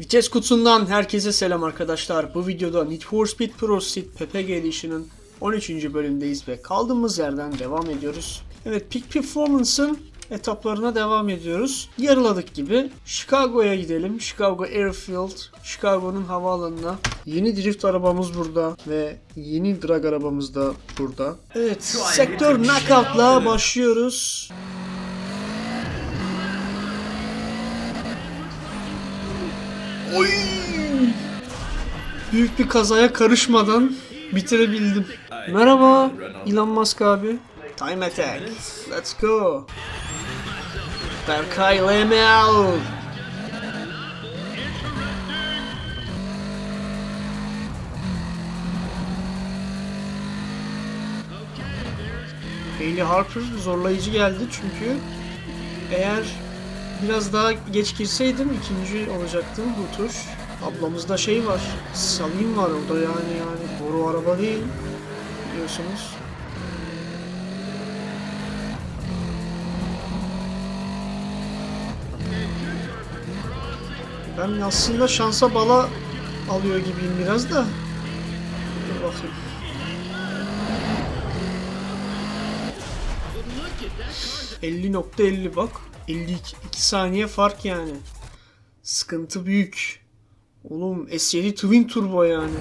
Vites kutusundan herkese selam arkadaşlar. Bu videoda Need for Speed Pro Speed PPG Edition'ın 13. bölümdeyiz ve kaldığımız yerden devam ediyoruz. Evet Peak Performance'ın etaplarına devam ediyoruz. Yarıladık gibi. Chicago'ya gidelim. Chicago Airfield. Chicago'nun havaalanına. Yeni drift arabamız burada ve yeni drag arabamız da burada. Evet, sektör knockout'la başlıyoruz. Oy! Büyük bir kazaya karışmadan bitirebildim. Merhaba Elon Musk abi. Time attack. Let's go. Berkay Lemel. Hayley Harper zorlayıcı geldi çünkü eğer biraz daha geç girseydim ikinci olacaktım bu tur. Ablamızda şey var, Salim var orada yani yani boru araba değil biliyorsunuz. Ben aslında şansa bala alıyor gibiyim biraz da. Dur bakayım. ...50.50 bak. 52 2 saniye fark yani. Sıkıntı büyük. Oğlum S7 Twin Turbo yani.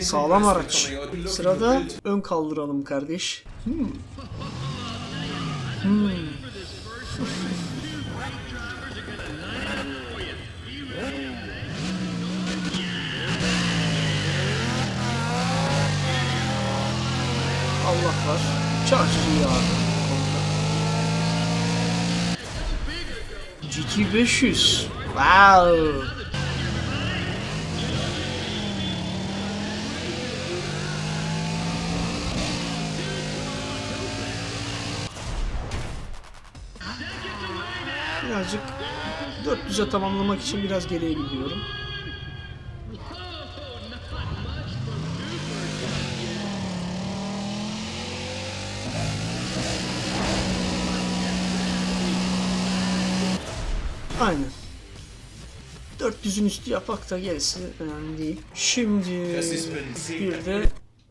Sağlam araç. Sırada ön kaldıralım kardeş. Hmm. Hmm. Allah var. Charger ya. GT 500. Wow. Birazcık 400'e tamamlamak için biraz geriye gidiyorum. Aynen. 400'ün üstü yapak da gerisi önemli değil. Şimdi bir de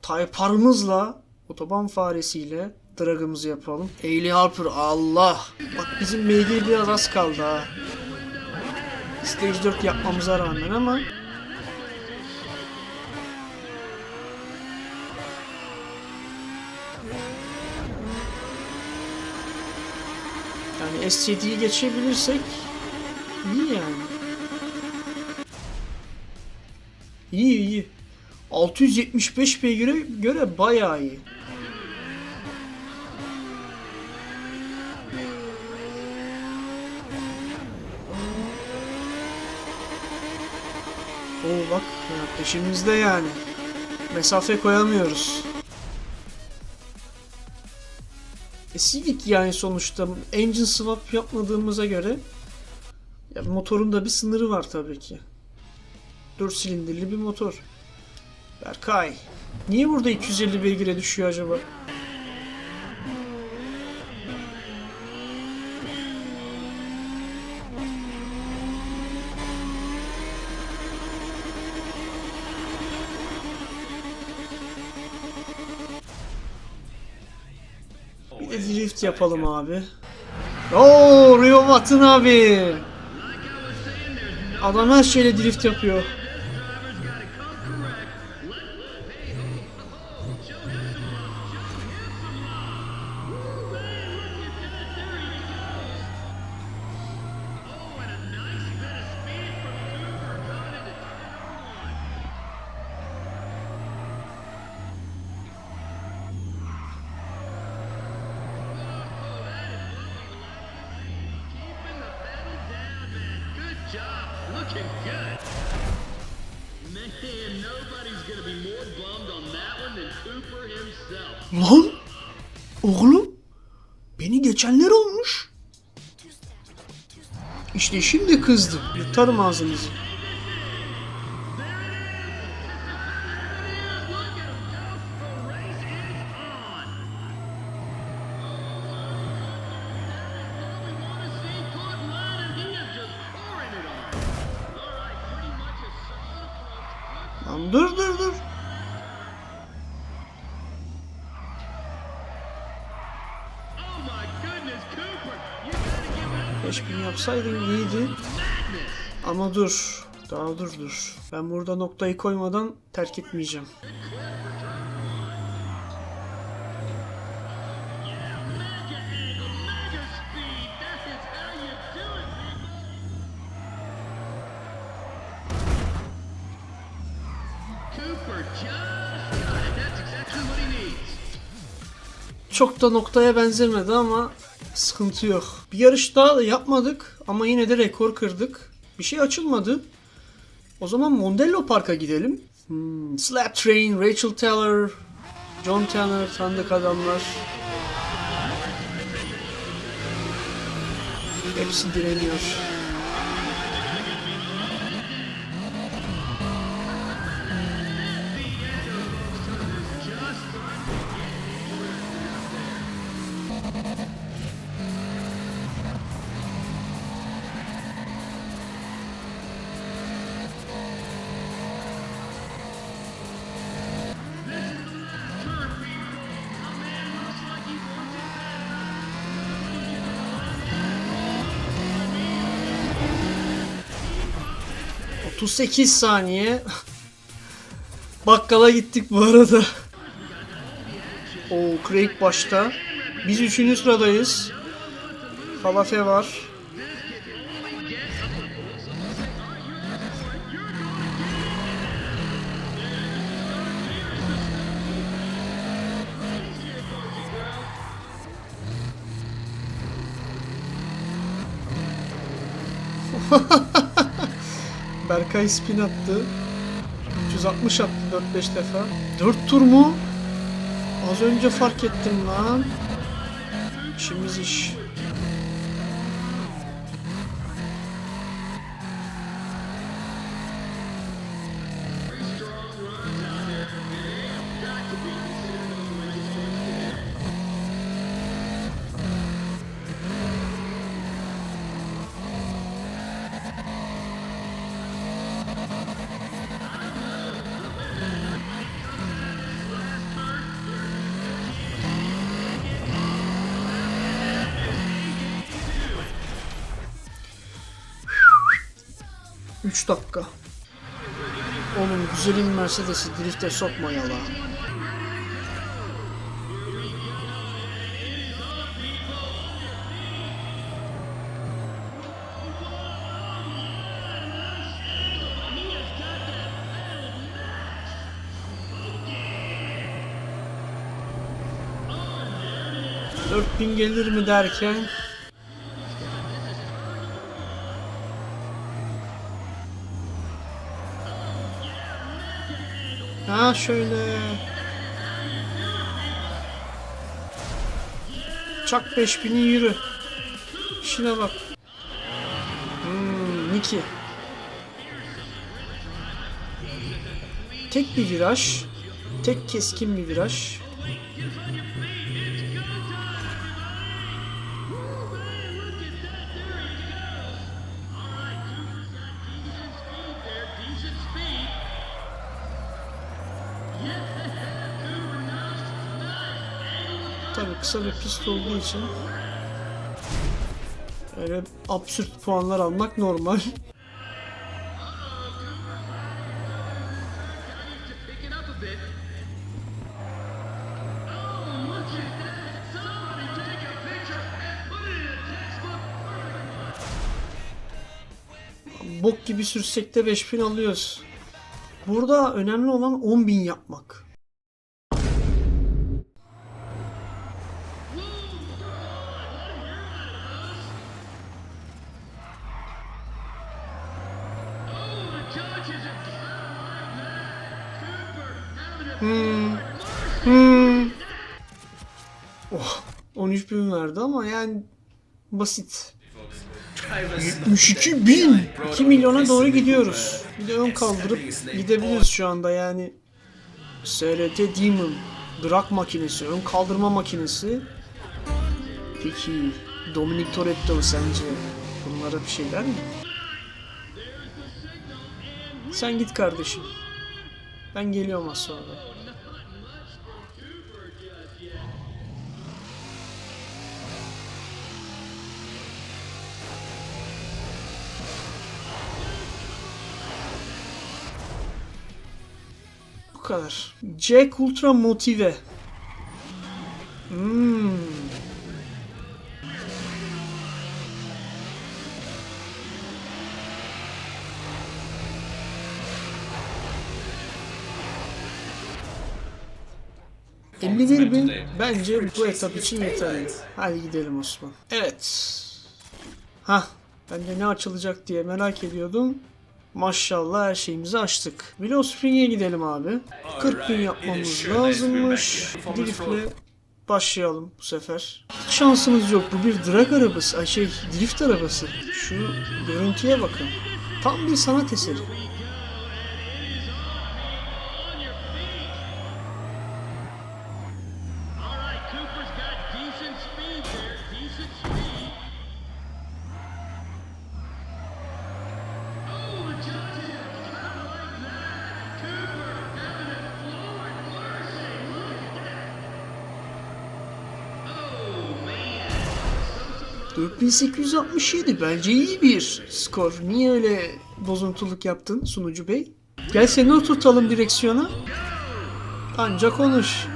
Taypar'ımızla otoban faresiyle dragımızı yapalım. Hayley Harper Allah. Bak bizim MG biraz az kaldı ha. Stage 4 yapmamıza rağmen ama Yani S7'yi geçebilirsek iyi yani. İyi iyi. 675 beygire göre bayağı iyi. Oo bak peşimizde yani. Mesafe koyamıyoruz. E, Civic yani sonuçta engine swap yapmadığımıza göre ya motorun da bir sınırı var tabii ki. 4 silindirli bir motor. Berkay. Niye burada 250 beygire düşüyor acaba? Bir de drift yapalım abi. Oo Rio Watt'ın abi. Adam her şeyle drift yapıyor. Lan! Oğlum! Beni geçenler olmuş. İşte şimdi kızdım. Yutarım ağzınızı. Yapsaydın iyiydi. Ama dur. Daha dur dur. Ben burada noktayı koymadan terk etmeyeceğim. Çok da noktaya benzemedi ama sıkıntı yok. Bir yarış daha da yapmadık ama yine de rekor kırdık. Bir şey açılmadı. O zaman Mondello Park'a gidelim. Hmm, Slap Train, Rachel Taylor, John Tanner, tanıdık adamlar. Hepsi direniyor. 38 saniye. Bakkala gittik bu arada. O Craig başta. Biz üçüncü sıradayız. Falafe var. Berkay spin attı. 360 attı 4-5 defa. 4 tur mu? Az önce fark ettim lan. İşimiz iş. Üç dakika. Oğlum güzelim Mercedes'i drifte sokma ya la. Dört bin gelir mi derken Şöyle. Çak 5000'i yürü. İşine bak. Hmm, Niki. Tek bir viraj. Tek keskin bir viraj. Kısa bir pist olduğu için öyle absürt puanlar almak normal. Bok gibi sürsek de 5000 alıyoruz. Burada önemli olan 10.000 yapmak. Bin verdi ama yani basit. 72 bin. 2 milyona doğru gidiyoruz. Bir de ön kaldırıp gidebiliriz şu anda yani. SRT Demon. Drag makinesi, ön kaldırma makinesi. Peki Dominic Toretto sence bunlara bir şeyler mi? Sen git kardeşim. Ben geliyorum az sonra. Kadar. Jack Ultra Motive. Hmm. ...51 bin bence bu etap için yeterli. Hadi gidelim Osman. Evet. Hah. Ben de ne açılacak diye merak ediyordum. Maşallah her şeyimizi açtık. Willow Spring'e gidelim abi. 40 bin yapmamız lazımmış. Drift'le başlayalım bu sefer. Hiç şansımız yok. Bu bir drag arabası. Ay şey drift arabası. Şu görüntüye bakın. Tam bir sanat eseri. 4867 bence iyi bir skor. Niye öyle bozuntuluk yaptın sunucu bey? Gel seni oturtalım direksiyona. Ancak konuş.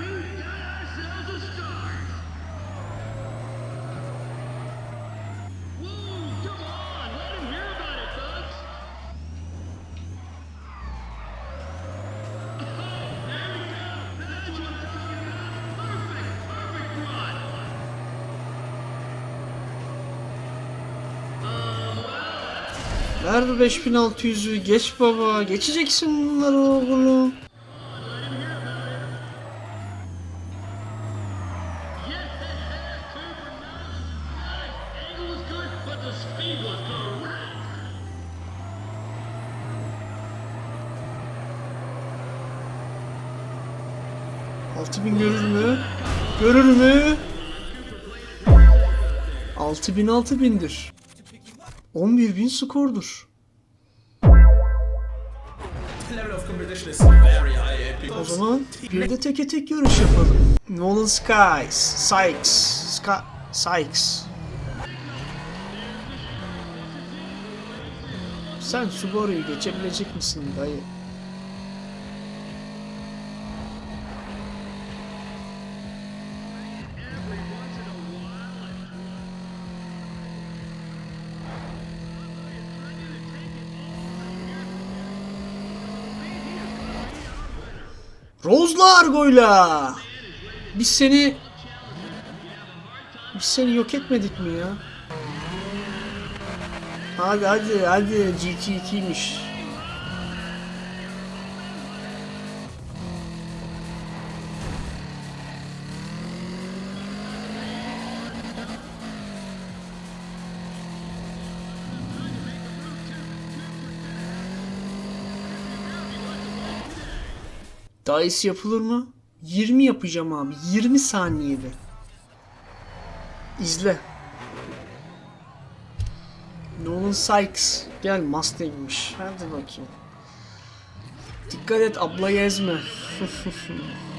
Ver bu 5600'ü geç baba. Geçeceksin bunları oğlum. Altı bin görür mü? Görür mü? Altı bin altı bindir. 11 bin skordur. O zaman bir de teke tek görüş yapalım. Nolan Skies, Sykes, Sk Sykes. Sen Subaru'yu geçebilecek misin dayı? Rose'la Argo'yla. Biz seni biz seni yok etmedik mi ya? Hadi hadi hadi GT2'ymiş. Daha iyisi yapılır mı? 20 yapacağım abi. 20 saniyede. İzle. Nolan Sykes. Gel Mustang'miş. Hadi bakayım. Dikkat et abla ezme.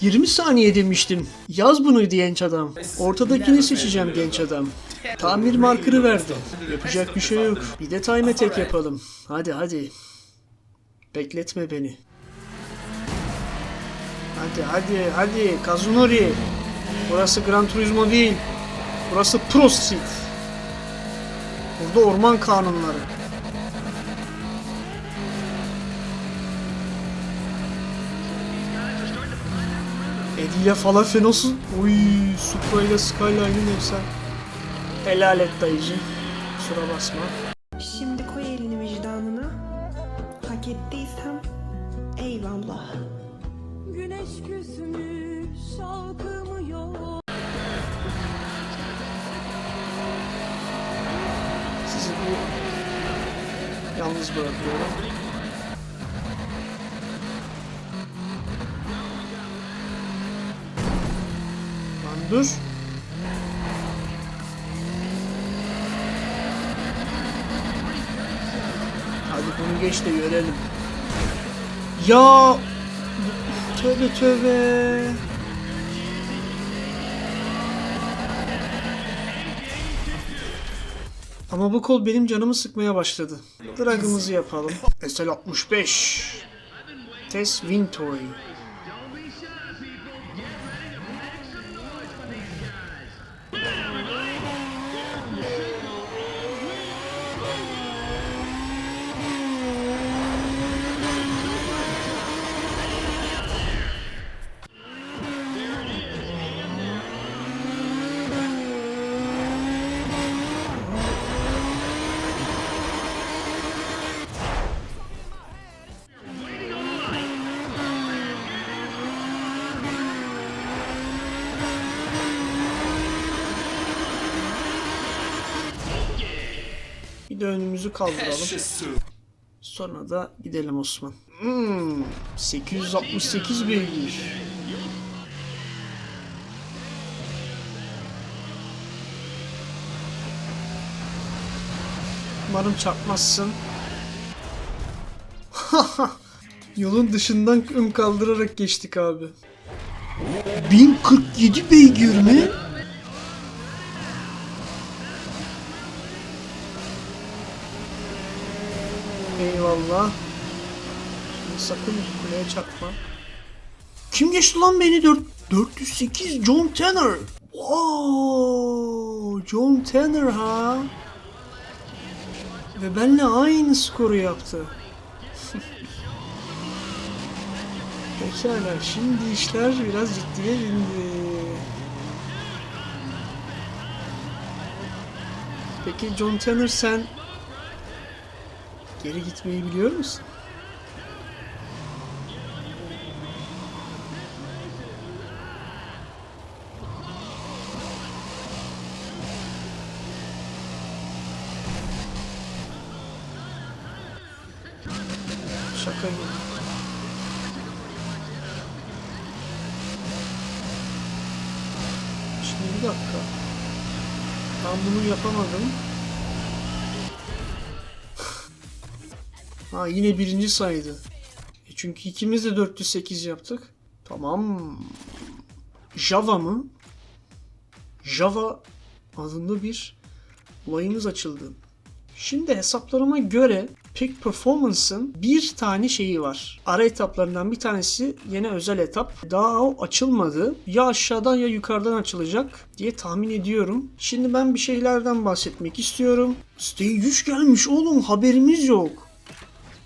20 saniye demiştim. Yaz bunu genç adam. Ortadakini seçeceğim genç adam. Tamir markırı verdi. Yapacak bir şey yok. Bir de time attack yapalım. Hadi hadi. Bekletme beni. Hadi hadi hadi Kazunori. Burası Gran Turismo değil. Burası Pro Street. Burada orman kanunları. Eddie ile Falafenos'u Uy, Supra ile Skyline'ın efsane. Helal et dayıcı. Kusura basma. Hadi bunu geç de görelim. Ya tövbe tövbe. Ama bu kol benim canımı sıkmaya başladı. Drag'ımızı yapalım. SL65. Test Wintoy. 100'ü kaldıralım. Sonra da gidelim Osman. Hmm, 868 beygir. Umarım çarpmazsın. Yolun dışından ön kaldırarak geçtik abi. 1047 beygir mi? Eyvallah. Şimdi sakın kuleye çarpma. Kim geçti lan beni? Dört- 408 John Tanner. Wow, John Tanner ha. Ve benimle aynı skoru yaptı. Pekala, şimdi işler biraz ciddiye bindi. Peki John Tanner sen Geri gitmeyi biliyor musun? Şaka gibi. Şimdi bir dakika. Ben bunu yapamadım. Ha yine birinci saydı. E çünkü ikimiz de 408 yaptık. Tamam. Java mı? Java adında bir olayımız açıldı. Şimdi hesaplarıma göre Peak Performance'ın bir tane şeyi var. Ara etaplarından bir tanesi yine özel etap. Daha o açılmadı. Ya aşağıdan ya yukarıdan açılacak diye tahmin ediyorum. Şimdi ben bir şeylerden bahsetmek istiyorum. Stage 3 gelmiş oğlum haberimiz yok.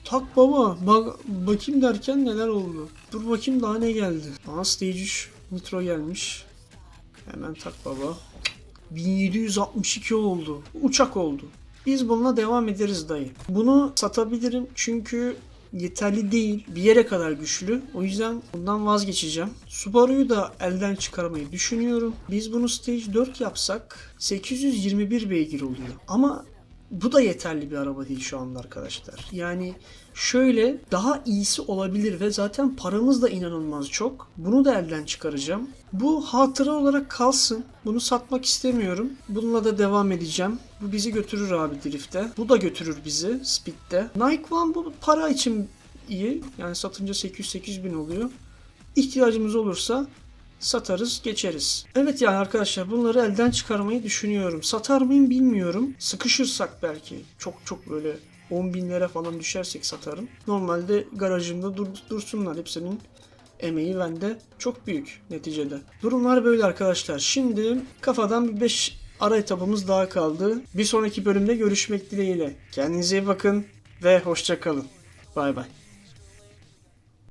Tak baba. Bak, bakayım derken neler oldu. Dur bakayım daha ne geldi. Aa Stage 3 Nitro gelmiş. Hemen tak baba. 1762 oldu. Uçak oldu. Biz bununla devam ederiz dayı. Bunu satabilirim çünkü yeterli değil. Bir yere kadar güçlü. O yüzden bundan vazgeçeceğim. Subaru'yu da elden çıkarmayı düşünüyorum. Biz bunu Stage 4 yapsak 821 beygir oluyor. Ama bu da yeterli bir araba değil şu anda arkadaşlar. Yani şöyle daha iyisi olabilir ve zaten paramız da inanılmaz çok. Bunu da elden çıkaracağım. Bu hatıra olarak kalsın. Bunu satmak istemiyorum. Bununla da devam edeceğim. Bu bizi götürür abi drifte. Bu da götürür bizi speed'de. Nike One bu para için iyi. Yani satınca 800-800 bin oluyor. İhtiyacımız olursa satarız geçeriz. Evet yani arkadaşlar bunları elden çıkarmayı düşünüyorum. Satar mıyım bilmiyorum. Sıkışırsak belki çok çok böyle 10 binlere falan düşersek satarım. Normalde garajımda dur, dursunlar hepsinin emeği bende çok büyük neticede. Durumlar böyle arkadaşlar. Şimdi kafadan bir 5 ara etabımız daha kaldı. Bir sonraki bölümde görüşmek dileğiyle. Kendinize iyi bakın ve hoşça kalın. Bay bay.